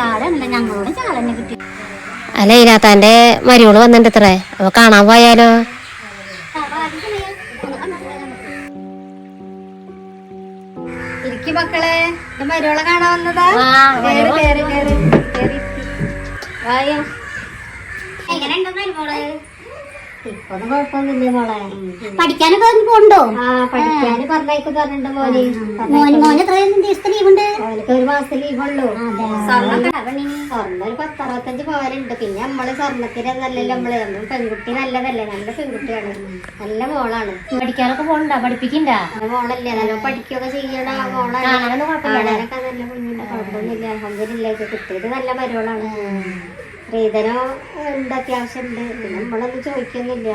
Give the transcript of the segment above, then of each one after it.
ചാടല്ല ഞങ്ങളോട് ചാടന്നെ കിട്ടി. അല്ല ഇതിനകത്താന്റെ മരിയോൾ വന്നിട്ടുണ്ട് ഇത്രേ അപ്പൊ കാണാൻ പോയാലോ? ഇരിക്കും മക്കളെ. മരുവളെ കാണാൻ വന്നതാ? കേറി. കേറി കേറി വായോ. പഠിക്കാനൊക്കെ പോണ്ടോ? ആ പഠിക്കാന് പറഞ്ഞേക്ക് പറഞ്ഞിട്ടുണ്ട് മോന്. മോന് മോന് എത്ര ദിവസത്തെ ലീവ് ഒരു മാസത്തെ ലീവുള്ളൂ. സ്വർണം ഒരു പത്തറുപത്തഞ്ച് പവനുണ്ട് പിന്നെ നമ്മൾ സ്വർണത്തിന് നല്ലല്ലോ നമ്മൾ? നമ്മൾ പെൺകുട്ടി നല്ലതല്ലേ? നല്ല പെൺകുട്ടിയാണ്. നല്ല മോളാണ്. പഠിക്കാനൊക്കെ പോകണ്ട പഠിപ്പിക്കണ്ട? മോളല്ലേ? നല്ല പഠിക്കുകയൊക്കെ ചെയ്യണ മോളാണ് കാണാനൊക്കെ നല്ല കുഞ്ഞില്ല കുഴപ്പമൊന്നുമില്ല. അഹമ്മദില്ല കിട്ടിയത് നല്ല മരുവളാണ് സ്ത്രീധനോ ഉണ്ട് അത്യാവശ്യം ഉണ്ട് പിന്നെ നമ്മളൊന്നും ചോദിക്കുന്നില്ല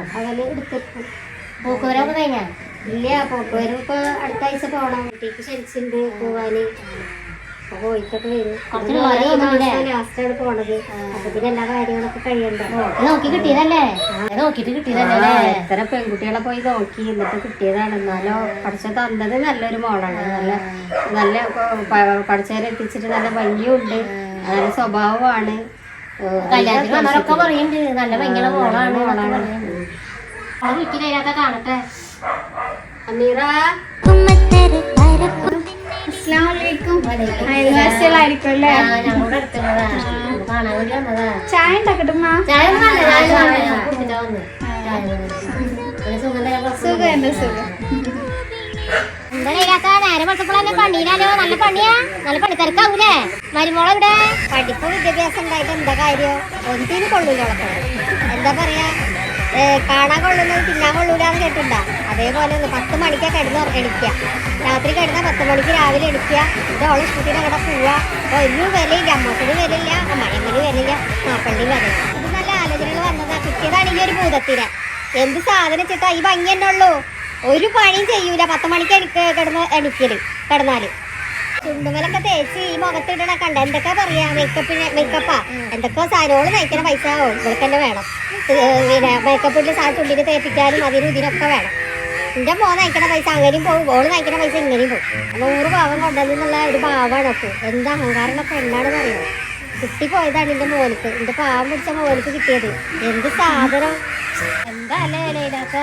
അപ്പൊ അവൽ എടുത്തിട്ട് പൂക്കുവരൊക്കെ കഴിഞ്ഞാ? ഇല്ല? പോക്കുവരും ഇപ്പൊ അടുത്ത ആഴ്ച പോണം. കുട്ടിക്ക് ക്ഷണിച്ചിട്ടുണ്ട് പോവാന്. അപ്പൊ പോയിട്ടൊക്കെ വരും. ലാസ്റ്റാണ് പോണത്. അപ്പൊ പിന്നെ എല്ലാ കാര്യങ്ങളൊക്കെ കഴിയണ്ട? നോക്കി കിട്ടിയതല്ലേ? നോക്കിട്ട് കിട്ടിയതല്ലേ ആ, എത്ര പെൺകുട്ടികളെ പോയി നോക്കി എന്നിട്ട് കിട്ടിയതാണ്. എന്നാലോ പഠിച്ച തന്നത് നല്ലൊരു മോളാണ്. നല്ല നല്ല പഠിച്ചവരെ എത്തിച്ചിട്ട് നല്ല ഭംഗിയുണ്ട്. നല്ല സ്വഭാവമാണ്. കല്യാണത്തിന് വന്നവരൊക്കെ പറയുന്നുണ്ട്. നല്ല ഭയങ്കര മോളാണ് മോളാണ്. വീട്ടിൽ അതിനകത്ത് കാണട്ടെ? ചായ സുഖം സുഖം നേരെ പണിയിലാലോ നല്ല പണിയാ? നല്ല പണിത്തിരക്കാവൂലേ മരുമോളെവിടെ പഠിപ്പ് വിദ്യാഭ്യാസം ഉണ്ടായിട്ട് എന്താ കാര്യം? ഒന്നിനും കൊള്ളൂല എന്താ പറയാ? കാണാൻ കൊള്ളുന്നത് തിന്നാൻ കൊള്ളൂലെന്ന് കേട്ടിട്ടുണ്ടാ? അതേപോലെ ഒന്ന് പത്ത് മണിക്കാ കിടന്ന് എണിക്കുക. രാത്രി കിടന്ന പത്ത് മണിക്ക് രാവിലെ എണിക്കുക. ഇത് അവളെ ഇഷ്ടത്തിന് അവിടെ പോവുക. അപ്പൊ ഒന്നും വിലയില്ല. അമ്മത്തിന് വിലയില്ല. അമ്മയമ്മന് വിലയില്ല. മാപ്പള്ളി വിലയില്ല. ഇത് നല്ല ആലോചനകൾ വന്നതാ. കിട്ടിയതാണ് ഈ ഒരു ഭൂതത്തിന്. എന്ത് സാധനം ചിട്ടാ ഈ ഭംഗി തന്നെ ഉള്ളൂ? ഒരു പണിയും ചെയ്യൂല. പത്ത് മണിക്ക് എണിക്ക കിടന്ന് എണിക്കൽ കിടന്നാൽ. ചുണ്ടുമലൊക്കെ തേച്ച് ഈ മുഖത്തിടണ കണ്ട എന്തൊക്കെ പറയാ? മേക്കപ്പിന് മേക്കപ്പാ എന്തൊക്കെ സാധനങ്ങൾ നയിക്കണ പൈസ ഇവർക്ക് തന്നെ വേണം. പിന്നെ മേക്കപ്പ് ഇട്ട് സാ ചുണ്ടിന് തേപ്പിക്കാനും അതിനും ഇതിനൊക്കെ വേണം. എന്റെ മോൻ നയിക്കണ പൈസ അങ്ങനെയും പോകും ഓൾ നയിക്കണ പൈസ ഇങ്ങനെയും പോകും നൂറ് പാവം കൊണ്ടതെന്നുള്ള ഒരു ഭാവമാണ് അപ്പൊ എന്താ അഹങ്കാരമുള്ള പെണ്ണാണെന്ന് അറിയാം? കിട്ടിപ്പോയതാണ് എന്റെ മോനിക്ക്. എന്റെ പാവം പിടിച്ച മോനിക്ക് കിട്ടിയത്. എന്ത് സാധനം? എന്താ അല്ലേ ലൈലാക്ക?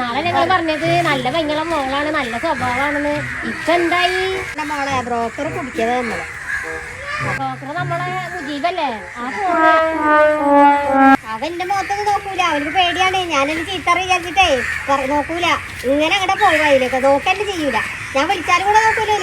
നാളെ ഞങ്ങൾ പറഞ്ഞത് നല്ല മോളാണ് നല്ല സ്വഭാവമാണെന്ന്. ഇപ്പൊ എന്തായി? എന്റെ മോളെ ബ്രോക്കർ കുടിക്കത് നമ്മൾ ഡോക്ടർ നമ്മളെ മുജീബല്ലേ? ആ ഫോണ് അവന്റെ മുഖത്തൊന്നും നോക്കൂല. അവനക്ക് പേടിയാണ്. ഞാനൊരു ചീത്തറ വിചാരിച്ചിട്ടേ നോക്കൂല. ഇങ്ങനെ അങ്ങോട്ട് പോയി അതിലൊക്കെ ചെയ്യൂല. ഞാൻ വിളിച്ചാലും കൂടെ നോക്കൂലേ